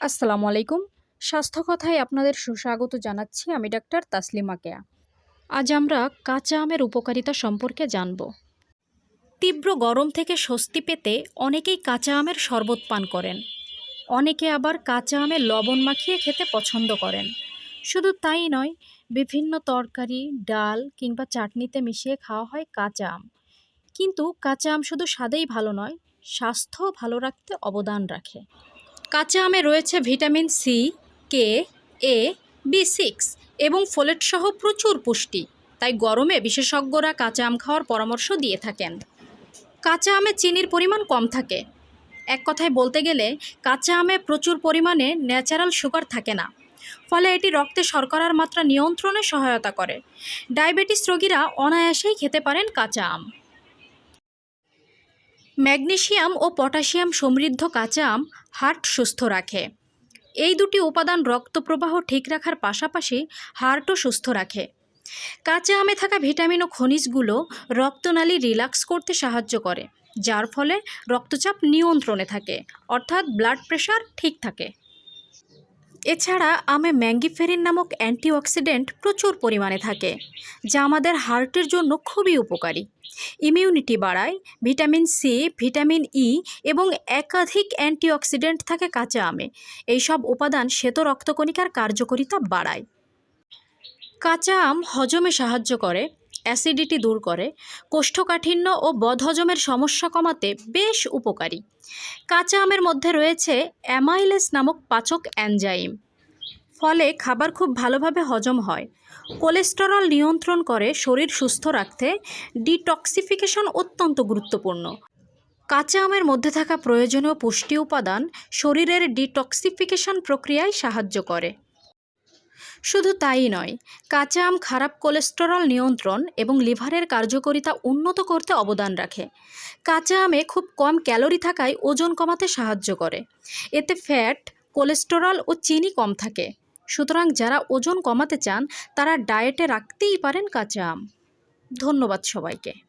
আসসালামু আলাইকুম। স্বাস্থ্য কথায় আপনাদের সুস্বাগত জানাচ্ছি আমি ডাক্তার তাসলিমা কেয়া। আজ আমরা কাঁচা আমের উপকারিতা সম্পর্কে জানব। তীব্র গরম থেকে স্বস্তি পেতে অনেকেই কাঁচা আমের শরবত পান করেন। অনেকে আবার কাঁচা আমের লবণ মাখিয়ে খেতে পছন্দ করেন। শুধু তাই নয়, বিভিন্ন তরকারি, ডাল কিংবা চাটনিতে মিশিয়ে খাওয়া হয় কাঁচা আম। কিন্তু কাঁচা আম শুধু স্বাদেই ভালো নয় স্বাস্থ্য ভালো রাখতে অবদান রাখে। কাঁচা আমে রয়েছে vitamin C K A B six এবং ফোলেট সহ প্রচুর পুষ্টি। তাই গরমে বিশেষজ্ঞরা কাঁচা আম খাওয়ার পরামর্শ দিয়ে থাকেন। কাঁচা আমে চিনির পরিমাণ কম থাকে। এক কথায় বলতে গেলে, কাঁচা আমে প্রচুর পরিমাণে ন্যাচারাল সুগার থাকে না। ফলে এটি রক্তে শর্করার মাত্রা নিয়ন্ত্রণে সহায়তা করে। ডায়াবেটিস রোগীরা অনায়াসেই খেতে পারেন কাঁচা আম। ম্যাগনেসিয়াম ও পটাশিয়াম সমৃদ্ধ কাঁচা আম হার্ট সুস্থ রাখে। এই দুটি উপাদান রক্ত প্রবাহ ঠিক রাখার পাশাপাশি হার্টও সুস্থ রাখে। কাঁচা আমে থাকা ভিটামিন ও খনিজগুলো রক্তনালী রিল্যাক্স করতে সাহায্য করে, যার ফলে রক্তচাপ নিয়ন্ত্রণে থাকে, অর্থাৎ ব্লাড প্রেশার ঠিক থাকে। এছাড়া আমে ম্যাঙ্গিফেরিন নামক অ্যান্টিঅক্সিডেন্ট প্রচুর পরিমাণে থাকে, যা আমাদের হার্টের জন্য খুবই উপকারী। ইমিউনিটি বাড়ায়, ভিটামিন সি, ভিটামিন ই এবং একাধিক অ্যান্টিঅক্সিডেন্ট থাকে কাঁচা আমে। এইসব উপাদান শ্বেত রক্তকণিকার কার্যকারিতা বাড়ায়। কাঁচা আম হজমে সাহায্য করে অ্যাসিডিটি দূর করে, কোষ্ঠকাঠিন্য ও বদহজমের সমস্যা কমাতে বেশ উপকারী। কাঁচা আমের মধ্যে রয়েছে অ্যামাইলেস নামক পাচক অ্যানজাইম। ফলে খাবার খুব ভালোভাবে হজম হয়। কোলেস্টেরল নিয়ন্ত্রণ করে শরীর সুস্থ রাখতে ডিটক্সিফিকেশন অত্যন্ত গুরুত্বপূর্ণ। কাঁচা আমের মধ্যে থাকা প্রয়োজনীয় পুষ্টি উপাদান শরীরের ডিটক্সিফিকেশন প্রক্রিয়ায় সাহায্য করে। শুধু তাই নয়, কাঁচা আম খারাপ কোলেস্টেরল নিয়ন্ত্রণ এবং লিভারের কার্যকারিতা উন্নত করতে অবদান রাখে। কাঁচা আমে খুব কম ক্যালোরি থাকায় ওজন কমাতে সাহায্য করে। এতে ফ্যাট, কোলেস্টেরল ও চিনি কম থাকে। সুতরাং যারা ওজন কমাতে চান, তারা ডায়েটে রাখতেই পারেন কাঁচা আম। ধন্যবাদ সবাইকে।